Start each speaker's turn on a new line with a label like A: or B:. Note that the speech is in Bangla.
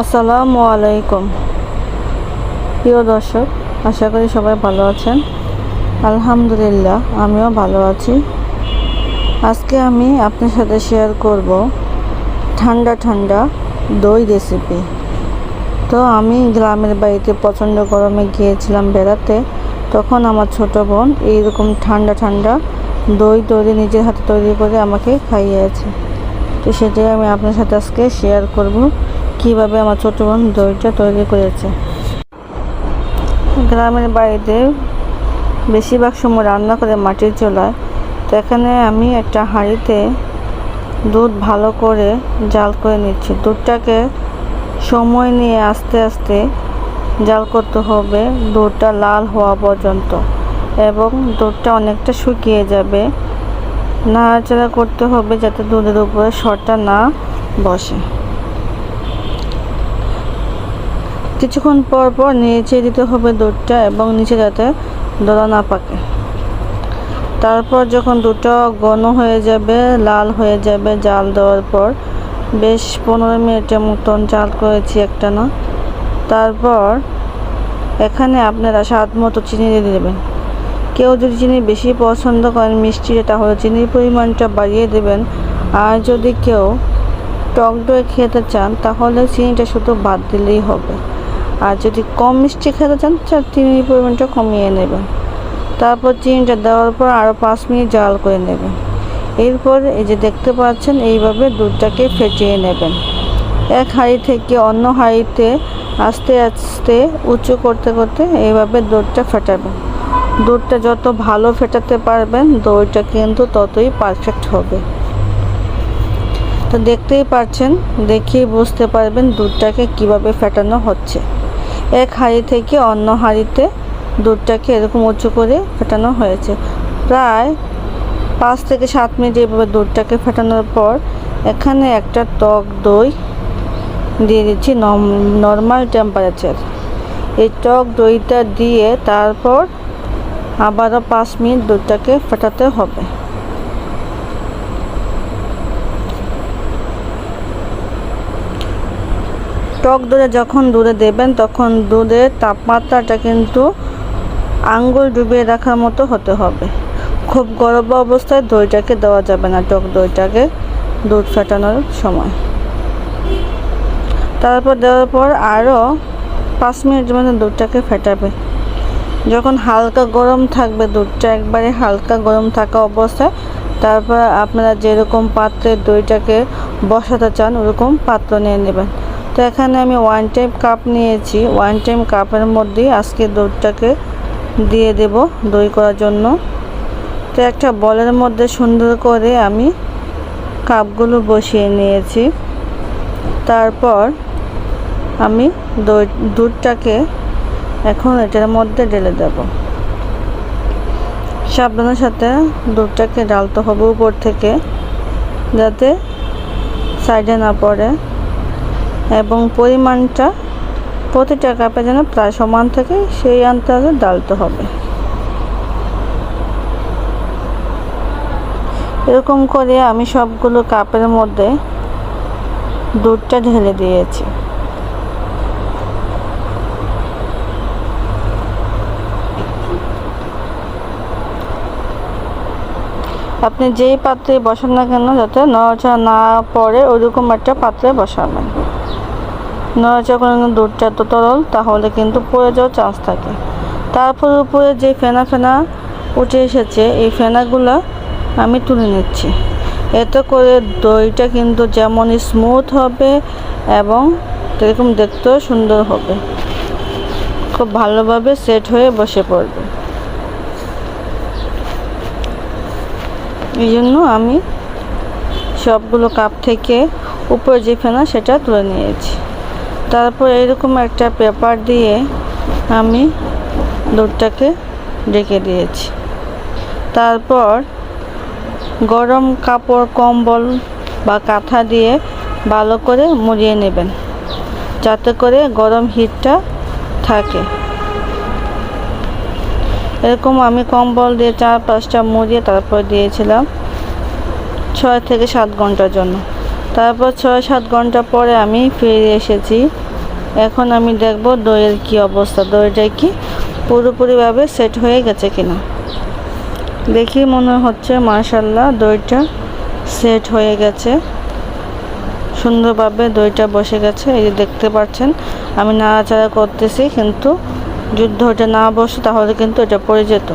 A: আসসালামু আলাইকুম। প্রিয় দর্শক, আশা করি সবাই ভালো আছেন। আলহামদুলিল্লাহ, আমিও ভালো আছি। আজকে আমি আপনার সাথে শেয়ার করব ঠান্ডা ঠান্ডা দই রেসিপি তো আমি গ্রামের বাড়িতে প্রচণ্ড গরমে গিয়েছিলাম বেড়াতে। তখন আমার ছোট বোন এইরকম ঠান্ডা ঠান্ডা দই তৈরি, নিজের হাতে তৈরি করে আমাকে খাইয়েছে। তো সেটাই আমি আপনার সাথে আজকে শেয়ার করব। কীভাবে আমার ছোট বোন দইটা তৈরি করেছে। গ্রামের বাড়িতে বেশিরভাগ সময় রান্না করে মাটির চুলায়, তো এখানে আমি একটা হাঁড়িতে দুধ ভালো করে জাল করে নিচ্ছি। দুধটাকে সময় নিয়ে আস্তে আস্তে জাল করতে হবে, দুধটা লাল হওয়া পর্যন্ত। এবং দুধটা অনেকটা শুকিয়ে যাবে। নাড়াচাড়া করতে হবে যাতে দুধের উপরে সরটা না বসে। কিছুক্ষণ পর পর নিচে দিতে হবে দুধটা এবং নিচে যাতে দলা না পাকে। তারপর যখন দুধটা ঘন হয়ে যাবে, লাল হয়ে যাবে জাল দেওয়ার পর, বেশ পনেরো মিনিটের মতন চাল করেছি একটা না তারপর এখানে আপনারা স্বাদ মতো চিনি দিয়ে দেবেন। কেউ যদি চিনি বেশি পছন্দ করেন, মিষ্টি তাহলে চিনির পরিমাণটা বাড়িয়ে দেবেন। আর যদি কেউ টক দই খেতে চান, তাহলে চিনিটা শুধু বাদ দিলেই হবে। আর যদি কম মিষ্টি খেতে চান তাহলে চিনির পরিমাণটা কমিয়ে নেবেন। তারপর চিনিটা দেওয়ার পর আরও পাঁচ মিনিট জাল করে নেবেন। এরপর এই যে দেখতে পাচ্ছেন, এইভাবে দুধটাকে ফেটিয়ে নেবেন। এক হাঁড়ি থেকে অন্য হাঁড়িতে আস্তে আস্তে উঁচু করতে করতে এইভাবে দুধটা ফেটাবেন। দুধটা যত ভালো ফেটাতে পারবেন, দইটা কিন্তু ততই পারফেক্ট হবে। তো দেখতেই পাচ্ছেন, দেখেই বুঝতে পারবেন দুধটাকে কীভাবে ফেটানো হচ্ছে। এক হাঁড়ি থেকে অন্য হাঁড়িতে দুধটাকে এরকম উঁচু করে ফেটানো হয়েছে। প্রায় পাঁচ থেকে সাত মিনিট এইভাবে দুধটাকে ফেটানোর পর এখানে একটা টক দই দিয়ে দিচ্ছি নর্মাল টেম্পারেচার এই টক দইটা দিয়ে তারপর আবারও পাঁচ মিনিট দুধটাকে ফেটাতে হবে। টক দুধে যখন দুধে দেবেন, তখন দুধের তাপমাত্রাটা কিন্তু আঙ্গুল ডুবিয়ে রাখার মতো হতে হবে। খুব গরম অবস্থায় দইটাকে দেওয়া যাবে না টক দইটাকে দুধ ফেটানোর সময়। তারপর দেওয়ার পর আরও পাঁচ মিনিট মতো দুধটাকে ফেটাবে। যখন হালকা গরম থাকবে, দুধটা একবারে হালকা গরম থাকা অবস্থায়, তারপর আপনারা যেরকম পাত্রে দইটাকে বসাতে চান, ওরকম পাত্র নিয়ে নেবেন। তো এখানে আমি ওয়ান টাইম কাপ নিয়েছি। ওয়ান টাইম কাপের মধ্যেই আজকে দুধটাকে দিয়ে দেব দই করার জন্য। তো একটা বলের মধ্যে সুন্দর করে আমি কাপগুলো বসিয়ে নিয়েছি। তারপর আমি দই, দুধটাকে এখন এটার মধ্যে ঢেলে দেব। সাবধানের সাথে দুধটাকে ডালতে হবে উপর থেকে, যাতে সাইডে না পড়ে। এবং পরিমাণটা প্রতিটা কাপে যেন প্রায় সমান থাকে, সেই আন্দাজে ডালতে হবে। এরকম করে আমি সবগুলো কাপের মধ্যে দুধটা ঢেলে দিয়েছি। আপনি যেই পাত্রে বসান না কেন, যাতে নড়াচড়া না পড়ে ওইরকম একটা পাত্রে বসাবেন। নড়াচড়া করে দুধটা এত তরল তাহলে কিন্তু পড়ে যাওয়ার চান্স থাকে। তারপর উপরে যে ফেনা ফেনা উঠে এসেছে, এই ফেনাগুলো আমি তুলে নিচ্ছি। এতে করে দইটা কিন্তু যেমন স্মুথ হবে এবং এরকম দেখতেও সুন্দর হবে। খুব ভালোভাবে সেট হয়ে বসে পড়বে। এই জন্য আমি সবগুলো কাপ থেকে উপরে যে ফেনা, সেটা তুলে নিয়েছি। তারপর এরকম একটা পেপার দিয়ে আমি দুধটাকে ঢেকে দিয়েছি। তারপর গরম কাপড়, কম্বল বা কাঁথা দিয়ে ভালো করে মুড়িয়ে নেবেন, যাতে করে গরম হিটটা থাকে। এরকম আমি কম্বল দিয়ে চার পাঁচটা মুড়িয়ে তারপর দিয়েছিলাম ছয় থেকে সাত ঘণ্টার জন্য। তারপর ছয় সাত ঘণ্টা পরে আমি ফিরে এসেছি এখন আমি দেখব দইয়ের কি অবস্থা। দইটা কি পুরোপুরিভাবে সেট হয়ে গেছে কিনা। দেখি মনে হচ্ছে মার্শাল্লাহ দইটা সেট হয়ে গেছে। সুন্দরভাবে দইটা বসে গেছে। এই যে দেখতে পাচ্ছেন, আমি নাড়াচাড়া করতেছি, কিন্তু যুদ্ধ ওটা না বসে তাহলে কিন্তু এটা পড়ে যেত।